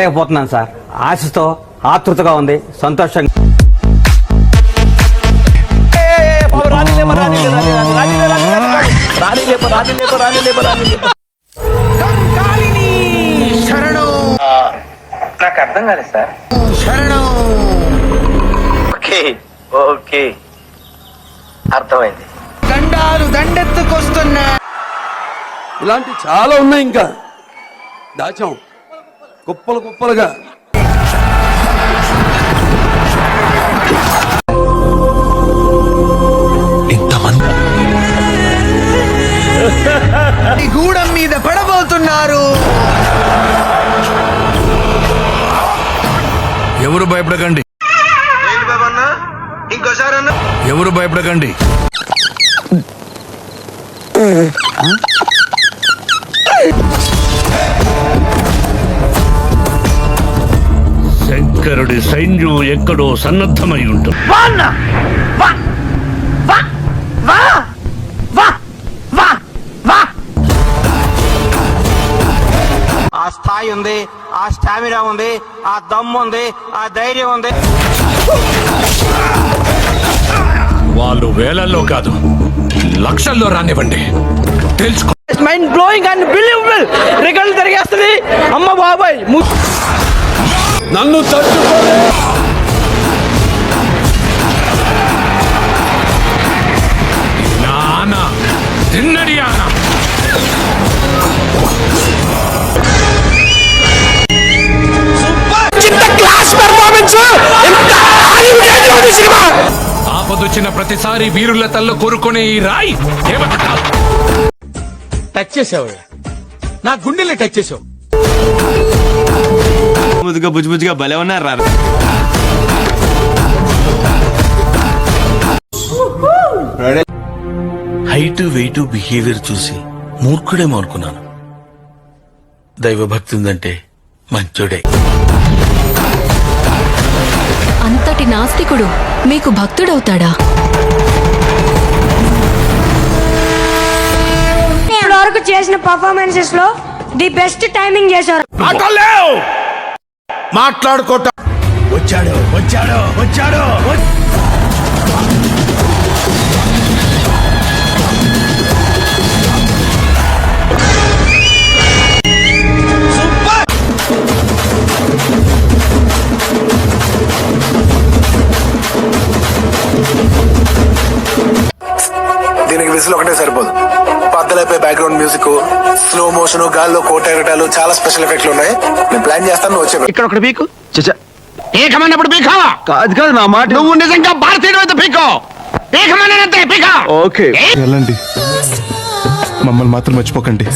లేకపోతున్నాను sir. ఆశతో ఆతృతగా ఉంది. సంతోషంగా నాకు అర్థం కాలేదు సార్ ఓకే ఓకే అర్థమైంది దండాలు దండెత్తుకొస్తున్నా ఇలాంటి చాలా ఉన్నాయి ఇంకా. దాచాం. కుప్పలు కుప్పలుగా. ఈ గూడెం మీద పడబోతున్నారు. ఎవరు భయపడకండి. ఎవరు భయపడకండి. శంకరుడి సైన్యం ఎక్కడో సన్నద్ధమై ఉంటుంది. ఆ స్థాయి ఉంది ఆ స్టామినా ఉంది ఆ దమ్ము ఉంది ఆ ధైర్యం ఉంది. వాళ్ళు వేలల్లో కాదు లక్షల్లో రానివ్వండి. తెలుసుకో మైండ్ బ్లోయింగ్ అండ్ బిలీవబుల్ రికల్ తిరిగేస్తుంది. అమ్మ బాబాయ్ నన్ను తట్టుకోలే. తిన్నడి ఆపదొచ్చిన ప్రతిసారి వీరుల తల్ల కోరుకునే ఈ రాయి టచ్ చేసావు నా గుండెల్ని టచ్ చేసావు. బుజ్జిగా భలే ఉన్నారు రా హైట్ వెయిట్ బిహేవియర్ చూసి మూర్ఖుడేమో అనుకున్నాను. దైవభక్తి ఉందంటే మంచోడే. అంతటి నాస్తికుడు మీకు భక్తుడవుతాడా? చేసిన పర్ఫార్మెన్సెస్లో ది బెస్ట్ టైమింగ్ చేశారు. మాట్లాడుకోట వచ్చాడు వచ్చాడు వచ్చాడు. దీనికి విసులు ఒకటే సరిపోదు. పద్దలైపోయి బ్యాక్గ్రౌండ్ మ్యూజిక్ స్లో మోషన్ గాల్లో కోట ఎగటాలు చాలా స్పెషల్ ఎఫెక్ట్లు ఉన్నాయి. నేను ప్లాన్ చేస్తాను వచ్చే ఇక్కడ ఒకటి పీకు. ఏకమన్నప్పుడు పీకావా కాదు కాదు నా మాట నువ్వు నిజంగా భారతీయుడు అయితే పీకో. ఏకమన్నంతే పీకా? ఓకే. వెళ్ళండి. మమ్మల్ని మాత్రం మర్చిపోకండి.